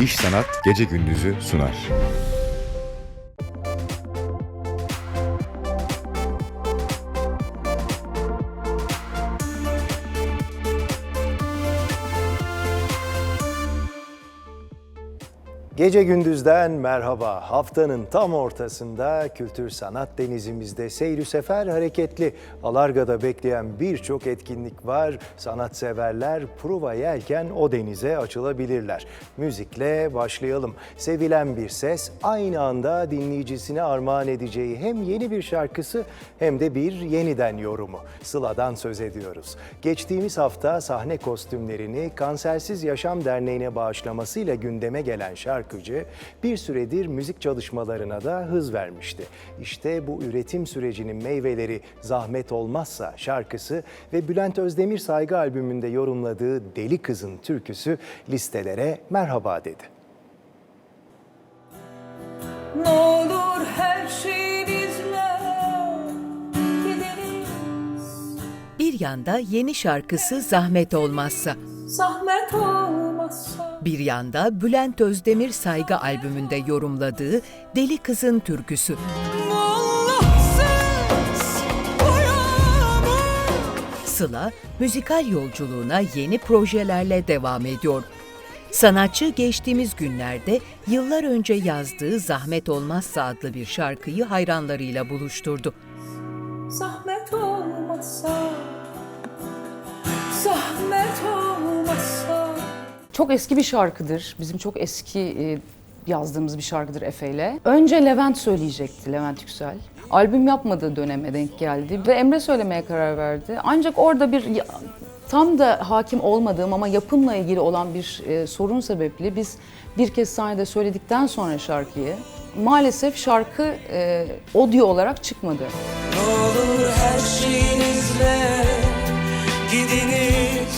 İş Sanat Gece Gündüz'ü sunar. Gece gündüzden merhaba. Haftanın tam ortasında kültür sanat denizimizde seyri sefer hareketli. Alarga'da bekleyen birçok etkinlik var. Sanatseverler prova yelken o denize açılabilirler. Müzikle başlayalım. Sevilen bir ses aynı anda dinleyicisine armağan edeceği hem yeni bir şarkısı hem de bir yeniden yorumu. Sıla'dan söz ediyoruz. Geçtiğimiz hafta sahne kostümlerini Kansersiz Yaşam Derneği'ne bağışlamasıyla gündeme gelen şarkıcı bir süredir müzik çalışmalarına da hız vermişti. İşte bu üretim sürecinin meyveleri Zahmet Olmazsa şarkısı ve Bülent Özdemir Saygı albümünde yorumladığı Deli Kızın türküsü listelere merhaba dedi. Ne olur her gidelim Bir yanda yeni şarkısı Zahmet Olmazsa, Zahmet olmazsa bir yanda Bülent Özdemir Saygı albümünde yorumladığı Deli Kızın türküsü. Sıla, müzikal yolculuğuna yeni projelerle devam ediyor. Sanatçı geçtiğimiz günlerde yıllar önce yazdığı Zahmet Olmazsa adlı bir şarkıyı hayranlarıyla buluşturdu. Zahmet olmazsa Zahmet Çok eski bir şarkıdır. Bizim çok eski e, yazdığımız bir şarkıdır Efe'yle. Önce Levent söyleyecekti, Levent Yüksel. Albüm yapmadığı döneme denk geldi ve Emre söylemeye karar verdi. Ancak orada bir tam da hakim olmadığım ama yapımla ilgili olan bir e, sorun sebeple biz bir kez sahnede söyledikten sonra şarkıyı maalesef şarkı e, audio olarak çıkmadı. Ne olur her şeyinizle gidiniz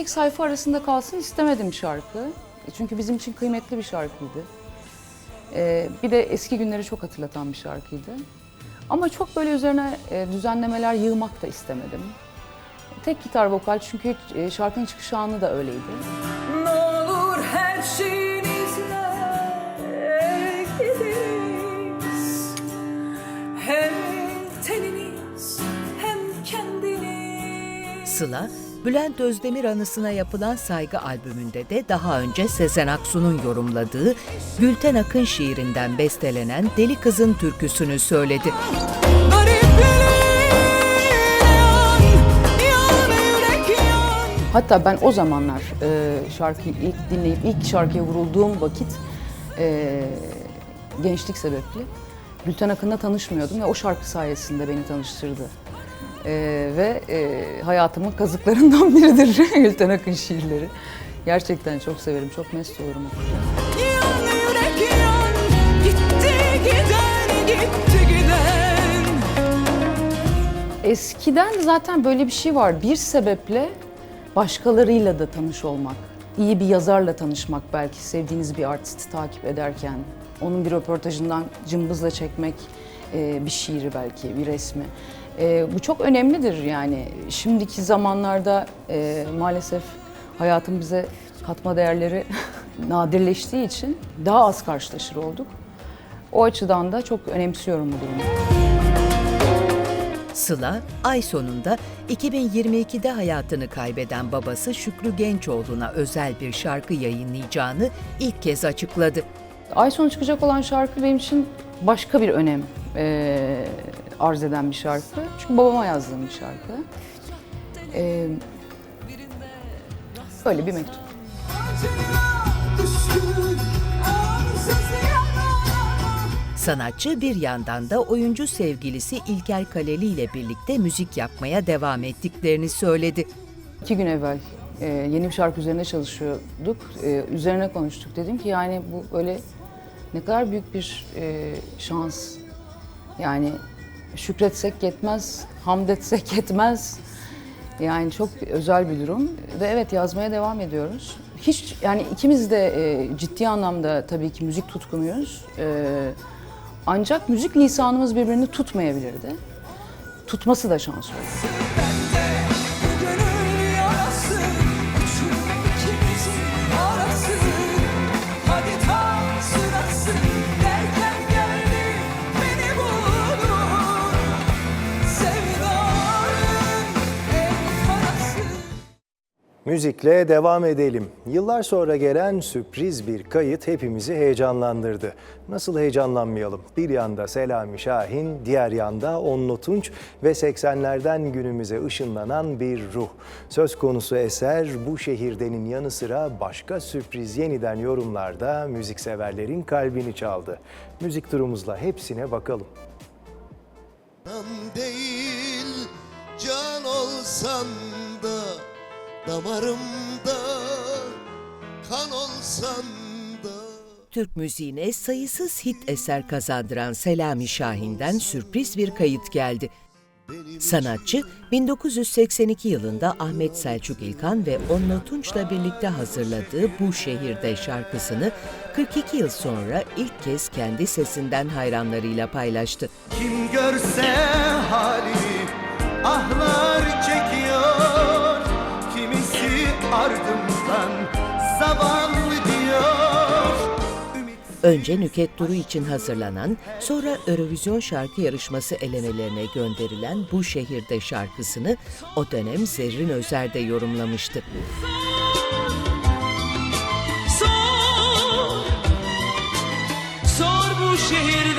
Pek sayfa arasında kalsın istemedim şarkı. Çünkü bizim için kıymetli bir şarkıydı. Ee, bir de eski günleri çok hatırlatan bir şarkıydı. Ama çok böyle üzerine e, düzenlemeler yığmak da istemedim. Tek gitar vokal çünkü e, şarkının çıkış anı da öyleydi. Ne olur her şeyinizle gidiniz Hem teniniz hem kendiniz Sıla, Bülent Özdemir anısına yapılan Saygı albümünde de daha önce Sezen Aksu'nun yorumladığı Gülten Akın şiirinden bestelenen Deli Kızın türküsünü söyledi. Hatta ben o zamanlar e, şarkıyı ilk dinleyip ilk şarkıya vurulduğum vakit e, gençlik sebepli Gülten Akın'la tanışmıyordum ve o şarkı sayesinde beni tanıştırdı. E, ve e, hayatımın kazıklarından biridir Gülten Akın şiirleri. Gerçekten çok severim, çok mest olurum okurken. Eskiden zaten böyle bir şey var. Bir sebeple başkalarıyla da tanış olmak. iyi bir yazarla tanışmak belki sevdiğiniz bir artisti takip ederken. Onun bir röportajından cımbızla çekmek e, bir şiiri belki, bir resmi. E, bu çok önemlidir yani. Şimdiki zamanlarda e, maalesef hayatın bize katma değerleri nadirleştiği için daha az karşılaşır olduk. O açıdan da çok önemsiyorum bu durumu. Sıla, ay sonunda 2022'de hayatını kaybeden babası Şükrü Gençoğlu'na özel bir şarkı yayınlayacağını ilk kez açıkladı. Ay sonu çıkacak olan şarkı benim için başka bir önem eee, arz eden bir şarkı. Çünkü babama yazdığım bir şarkı. Öyle bir mektup. Sanatçı bir yandan da oyuncu sevgilisi İlker Kaleli ile birlikte müzik yapmaya devam ettiklerini söyledi. İki gün evvel eee, yeni bir şarkı üzerine çalışıyorduk. Eee, üzerine konuştuk. Dedim ki yani bu böyle ne kadar büyük bir eee, şans. Yani şükretsek yetmez, hamd etsek yetmez. Yani çok özel bir durum ve evet yazmaya devam ediyoruz. Hiç yani ikimiz de e, ciddi anlamda tabii ki müzik tutkunuyuz. E, ancak müzik lisanımız birbirini tutmayabilirdi. tutması da şans oldu. Müzikle devam edelim. Yıllar sonra gelen sürpriz bir kayıt hepimizi heyecanlandırdı. Nasıl heyecanlanmayalım? Bir yanda Selami Şahin, diğer yanda Onno Tunç ve 80'lerden günümüze ışınlanan bir ruh. Söz konusu eser bu şehirdenin yanı sıra başka sürpriz yeniden yorumlarda müzikseverlerin kalbini çaldı. Müzik turumuzla hepsine bakalım. Değil can olsan damarımda kan olsan da Türk müziğine sayısız hit eser kazandıran Selami Şahin'den sürpriz bir kayıt geldi. Sanatçı 1982 yılında Ahmet Selçuk İlkan ve Onno Tunç'la birlikte hazırladığı Bu Şehirde şarkısını 42 yıl sonra ilk kez kendi sesinden hayranlarıyla paylaştı. Kim görse halimi ahlar Kimisi ardımdan zavallı diyor Önce Nüket Duru için hazırlanan, sonra Eurovision şarkı yarışması elemelerine gönderilen Bu Şehirde şarkısını o dönem Zerrin Özer de yorumlamıştı. Sor Sor bu şehirde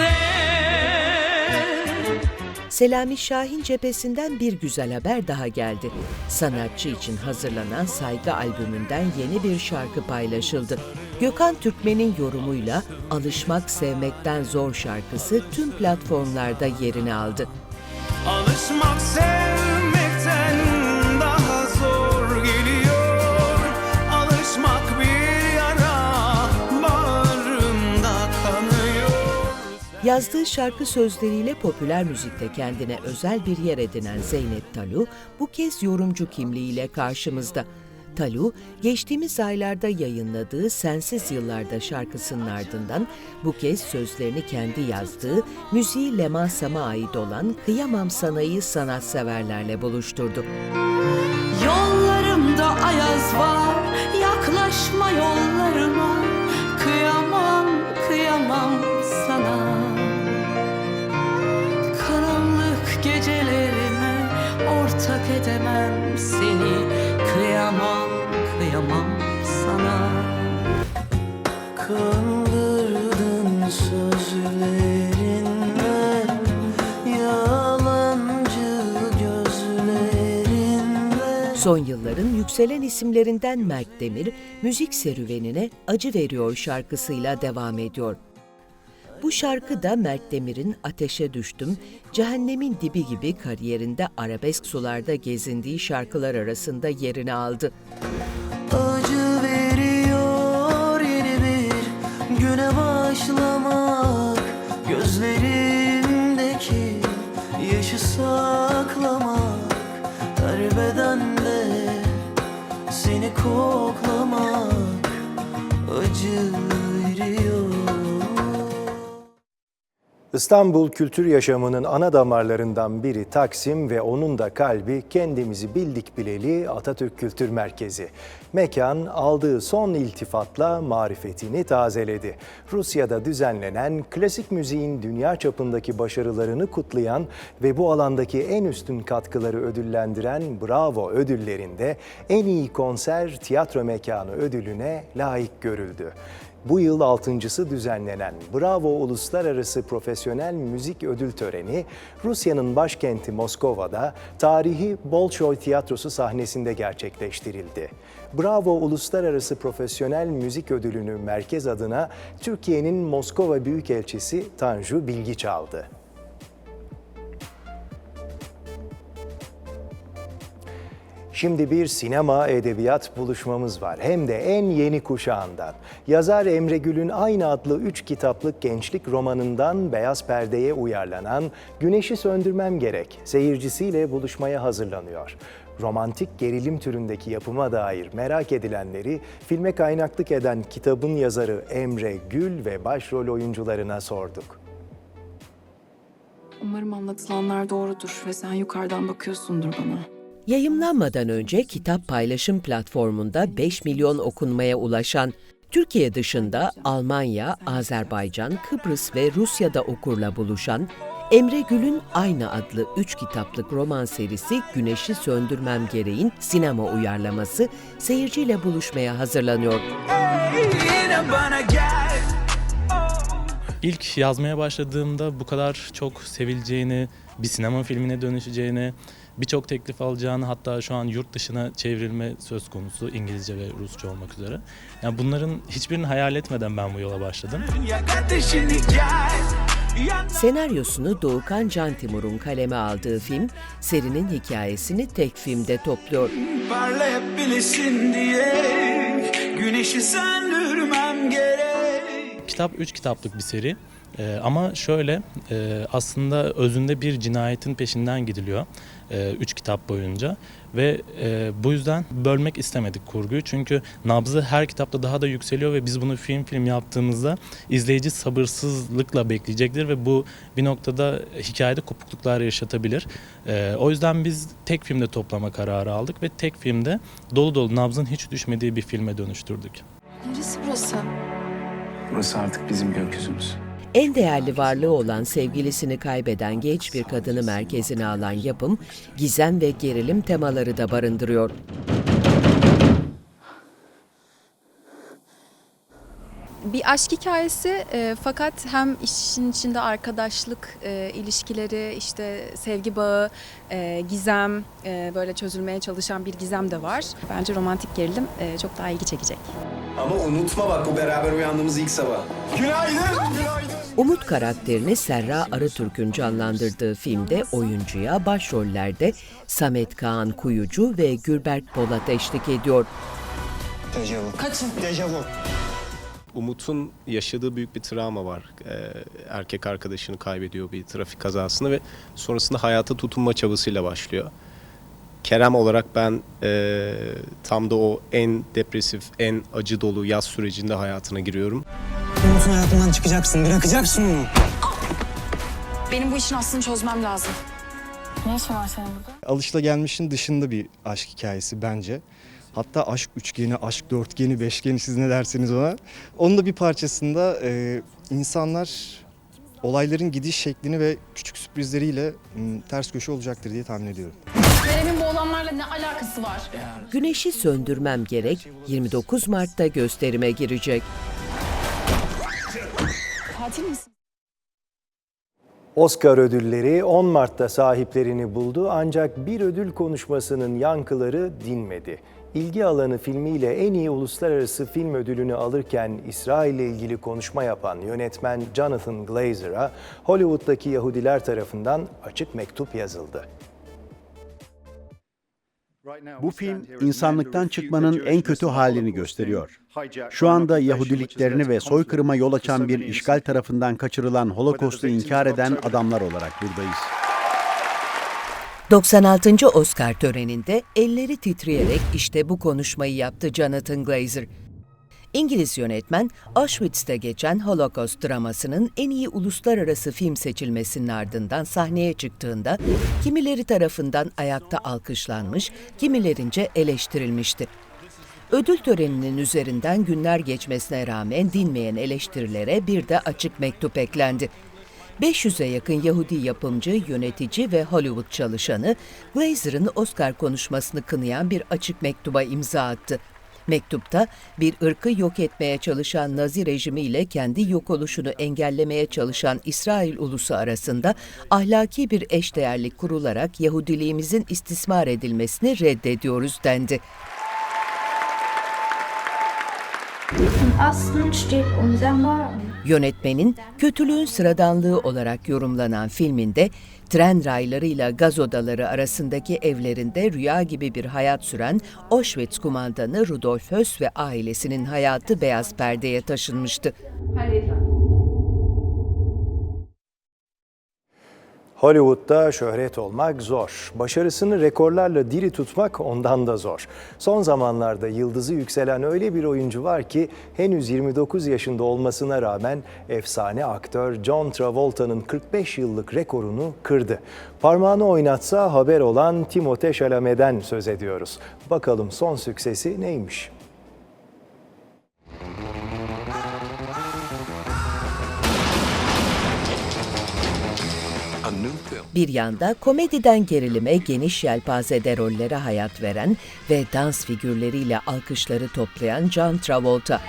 Selami Şahin cephesinden bir güzel haber daha geldi. Sanatçı için hazırlanan Saygı albümünden yeni bir şarkı paylaşıldı. Gökhan Türkmen'in yorumuyla Alışmak Sevmekten Zor şarkısı tüm platformlarda yerini aldı. Alışmak sevmekten Yazdığı şarkı sözleriyle popüler müzikte kendine özel bir yer edinen Zeynep Talu bu kez yorumcu kimliğiyle karşımızda. Talu, geçtiğimiz aylarda yayınladığı Sensiz Yıllarda şarkısının ardından bu kez sözlerini kendi yazdığı, müziği Leman Sam'a ait olan Kıyamam Sana'yı sanatseverlerle buluşturdu. Yollarımda ayaz var Yaklaşma yollarıma Ortak edemem seni. Kıyamam, kıyamam sana. Kandırdın sözlerinle Son yılların yükselen isimlerinden Mert Demir, müzik serüvenine Acı Veriyor şarkısıyla devam ediyor. Bu şarkı da Mert Demir'in Ateşe Düştüm, Cehennemin Dibi gibi kariyerinde arabesk sularda gezindiği şarkılar arasında yerini aldı. İstanbul kültür yaşamının ana damarlarından biri Taksim ve onun da kalbi kendimizi bildik bileli Atatürk Kültür Merkezi. Mekan aldığı son iltifatla marifetini tazeledi. Rusya'da düzenlenen klasik müziğin dünya çapındaki başarılarını kutlayan ve bu alandaki en üstün katkıları ödüllendiren Bravo ödüllerinde en iyi konser tiyatro mekanı ödülüne layık görüldü. Bu yıl altıncısı düzenlenen Bravo Uluslararası Profesyonel Müzik Ödül Töreni, Rusya'nın başkenti Moskova'da tarihi Bolşoy Tiyatrosu sahnesinde gerçekleştirildi. Bravo Uluslararası Profesyonel Müzik Ödülünü merkez adına Türkiye'nin Moskova Büyükelçisi Tanju Bilgiç aldı. Şimdi bir sinema edebiyat buluşmamız var. Hem de en yeni kuşağından. Yazar Emre Gül'ün aynı adlı üç kitaplık gençlik romanından Beyaz Perde'ye uyarlanan Güneşi Söndürmem Gerek seyircisiyle buluşmaya hazırlanıyor. Romantik gerilim türündeki yapıma dair merak edilenleri filme kaynaklık eden kitabın yazarı Emre Gül ve başrol oyuncularına sorduk. Umarım anlatılanlar doğrudur ve sen yukarıdan bakıyorsundur bana. Yayımlanmadan önce kitap paylaşım platformunda 5 milyon okunmaya ulaşan, Türkiye dışında Almanya, Azerbaycan, Kıbrıs ve Rusya'da okurla buluşan, Emre Gül'ün aynı adlı 3 kitaplık roman serisi Güneşi Söndürmem Gereğin sinema uyarlaması seyirciyle buluşmaya hazırlanıyor. Yine bana gel İlk yazmaya başladığımda bu kadar çok sevileceğini, bir sinema filmine dönüşeceğini, birçok teklif alacağını hatta şu an yurt dışına çevrilme söz konusu İngilizce ve Rusça olmak üzere. Yani bunların hiçbirini hayal etmeden ben bu yola başladım. Senaryosunu Doğukan Can Timur'un kaleme aldığı film, serinin hikayesini tek filmde topluyor. Parlayabilesin diye güneşi söndürmem gerek. Kitap 3 kitaplık bir seri. Ee, ama şöyle e, aslında özünde bir cinayetin peşinden gidiliyor 3 kitap boyunca ve e, bu yüzden bölmek istemedik kurguyu çünkü nabzı her kitapta daha da yükseliyor ve biz bunu film film yaptığımızda izleyici sabırsızlıkla bekleyecektir ve bu bir noktada hikayede kopukluklar yaşatabilir. E, o yüzden biz tek filmde toplama kararı aldık ve tek filmde dolu dolu nabzın hiç düşmediği bir filme dönüştürdük. Neresi burası? Burası artık bizim gökyüzümüz. En değerli varlığı olan sevgilisini kaybeden genç bir kadını merkezine alan yapım, gizem ve gerilim temaları da barındırıyor. Bir aşk hikayesi e, fakat hem işin içinde arkadaşlık e, ilişkileri, işte sevgi bağı, e, gizem, e, böyle çözülmeye çalışan bir gizem de var. Bence romantik gerilim e, çok daha ilgi çekecek. Ama unutma bak bu beraber uyandığımız ilk sabah. Umut karakterini Serra Arıtürk'ün canlandırdığı filmde oyuncuya başrollerde Samet Kaan Kuyucu ve Gülberk Polat eşlik ediyor. Umut'un yaşadığı büyük bir travma var. Ee, erkek arkadaşını kaybediyor bir trafik kazasında ve sonrasında hayata tutunma çabasıyla başlıyor. Kerem olarak ben ee, tam da o en depresif, en acı dolu yaz sürecinde hayatına giriyorum. Umut'un hayatından çıkacaksın, bırakacaksın onu. Benim bu işin aslını çözmem lazım. Ne işin var senin burada? alışılagelmişin dışında bir aşk hikayesi bence. Hatta aşk üçgeni, aşk dörtgeni, beşgeni siz ne dersiniz ona. Onun da bir parçasında e, insanlar olayların gidiş şeklini ve küçük sürprizleriyle m, ters köşe olacaktır diye tahmin ediyorum. Kerem'in bu olanlarla ne alakası var? Güneşi söndürmem gerek 29 Mart'ta gösterime girecek. Katil misin? Oscar ödülleri 10 Mart'ta sahiplerini buldu ancak bir ödül konuşmasının yankıları dinmedi. İlgi alanı filmiyle en iyi uluslararası film ödülünü alırken İsrail ile ilgili konuşma yapan yönetmen Jonathan Glazer'a Hollywood'daki Yahudiler tarafından açık mektup yazıldı. Bu film insanlıktan çıkmanın en kötü halini gösteriyor. Şu anda Yahudiliklerini ve soykırıma yol açan bir işgal tarafından kaçırılan Holocaust'u inkar eden adamlar olarak buradayız. 96. Oscar töreninde elleri titreyerek işte bu konuşmayı yaptı Jonathan Glazer. İngiliz yönetmen Auschwitz'te geçen Holocaust dramasının en iyi uluslararası film seçilmesinin ardından sahneye çıktığında kimileri tarafından ayakta alkışlanmış, kimilerince eleştirilmişti. Ödül töreninin üzerinden günler geçmesine rağmen dinmeyen eleştirilere bir de açık mektup eklendi. 500'e yakın Yahudi yapımcı, yönetici ve Hollywood çalışanı Glazer'ın Oscar konuşmasını kınayan bir açık mektuba imza attı. Mektupta bir ırkı yok etmeye çalışan Nazi rejimi ile kendi yok oluşunu engellemeye çalışan İsrail ulusu arasında ahlaki bir eşdeğerlik kurularak Yahudiliğimizin istismar edilmesini reddediyoruz dendi. Yönetmenin kötülüğün sıradanlığı olarak yorumlanan filminde tren raylarıyla gaz odaları arasındaki evlerinde rüya gibi bir hayat süren Auschwitz kumandanı Rudolf Höss ve ailesinin hayatı beyaz perdeye taşınmıştı. Hollywood'da şöhret olmak zor. Başarısını rekorlarla diri tutmak ondan da zor. Son zamanlarda yıldızı yükselen öyle bir oyuncu var ki henüz 29 yaşında olmasına rağmen efsane aktör John Travolta'nın 45 yıllık rekorunu kırdı. Parmağını oynatsa haber olan Timothée Chalamet'den söz ediyoruz. Bakalım son süksesi neymiş? Bir yanda komediden gerilime geniş yelpazede rollere hayat veren ve dans figürleriyle alkışları toplayan John Travolta.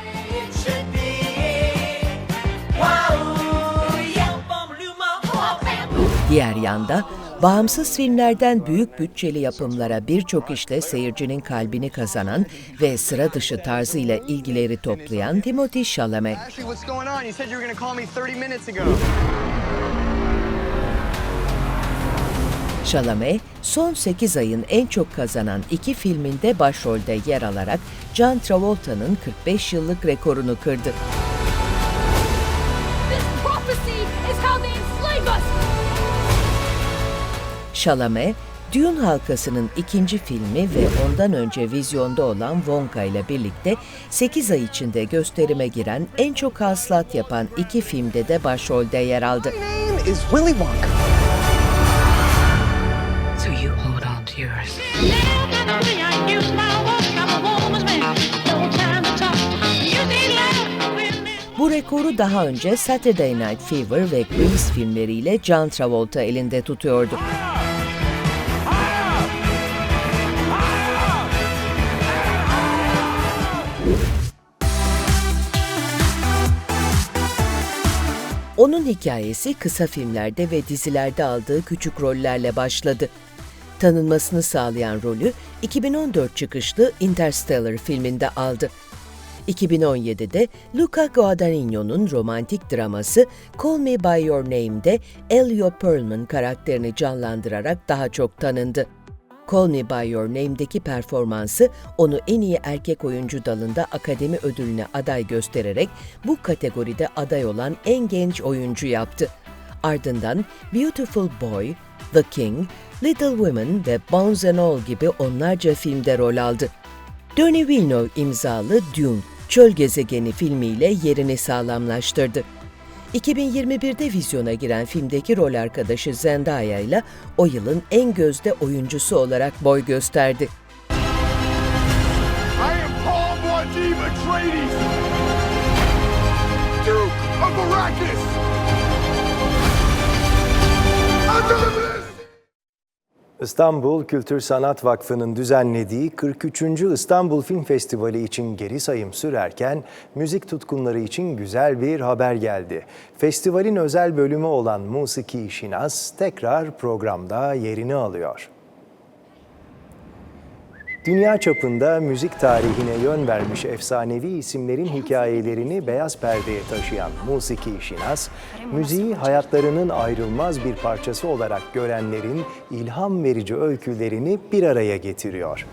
Diğer yanda bağımsız filmlerden büyük bütçeli yapımlara birçok işle seyircinin kalbini kazanan ve sıra dışı tarzıyla ilgileri toplayan Timothée Chalamet. Chalamet, son 8 ayın en çok kazanan iki filminde başrolde yer alarak John Travolta'nın 45 yıllık rekorunu kırdı. Chalamet, Dune halkasının ikinci filmi ve ondan önce vizyonda olan Wonka ile birlikte 8 ay içinde gösterime giren en çok hasılat yapan iki filmde de başrolde yer aldı. Rekoru daha önce Saturday Night Fever ve Grease filmleriyle John Travolta elinde tutuyordu. Onun hikayesi kısa filmlerde ve dizilerde aldığı küçük rollerle başladı. Tanınmasını sağlayan rolü 2014 çıkışlı Interstellar filminde aldı. 2017'de Luca Guadagnino'nun romantik draması Call Me By Your Name'de Elio Perlman karakterini canlandırarak daha çok tanındı. Call Me By Your Name'deki performansı onu en iyi erkek oyuncu dalında Akademi Ödülüne aday göstererek bu kategoride aday olan en genç oyuncu yaptı. Ardından Beautiful Boy, The King, Little Women ve Bones and All gibi onlarca filmde rol aldı. Denis Villeneuve imzalı Dune, Çöl Gezegeni filmiyle yerini sağlamlaştırdı. 2021'de vizyona giren filmdeki rol arkadaşı Zendaya ile o yılın en gözde oyuncusu olarak boy gösterdi. Duke of Arrakis. Unlimited! İstanbul Kültür Sanat Vakfı'nın düzenlediği 43. İstanbul Film Festivali için geri sayım sürerken müzik tutkunları için güzel bir haber geldi. Festivalin özel bölümü olan Musiki Şinas tekrar programda yerini alıyor. Dünya çapında müzik tarihine yön vermiş efsanevi isimlerin hikayelerini beyaz perdeye taşıyan Musiki Şinas, müziği hayatlarının ayrılmaz bir parçası olarak görenlerin ilham verici öykülerini bir araya getiriyor.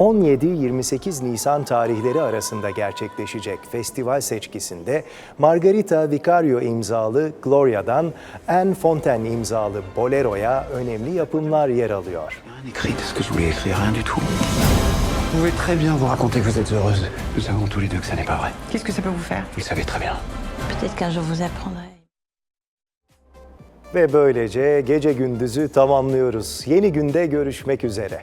17-28 Nisan tarihleri arasında gerçekleşecek festival seçkisinde Margarita Vicario imzalı Gloria'dan Anne Fontaine imzalı Bolero'ya önemli yapımlar yer alıyor. écrit de ce que je voulais écrire, rien du tout. Vous pouvez très bien vous raconter que vous êtes heureuse. Nous savons tous les deux que ça n'est pas vrai. Qu'est-ce que ça peut vous faire Vous le savez très bien. Peut-être qu'un jour vous apprendrez. Ve böylece gece gündüzü tamamlıyoruz. Yeni günde görüşmek üzere.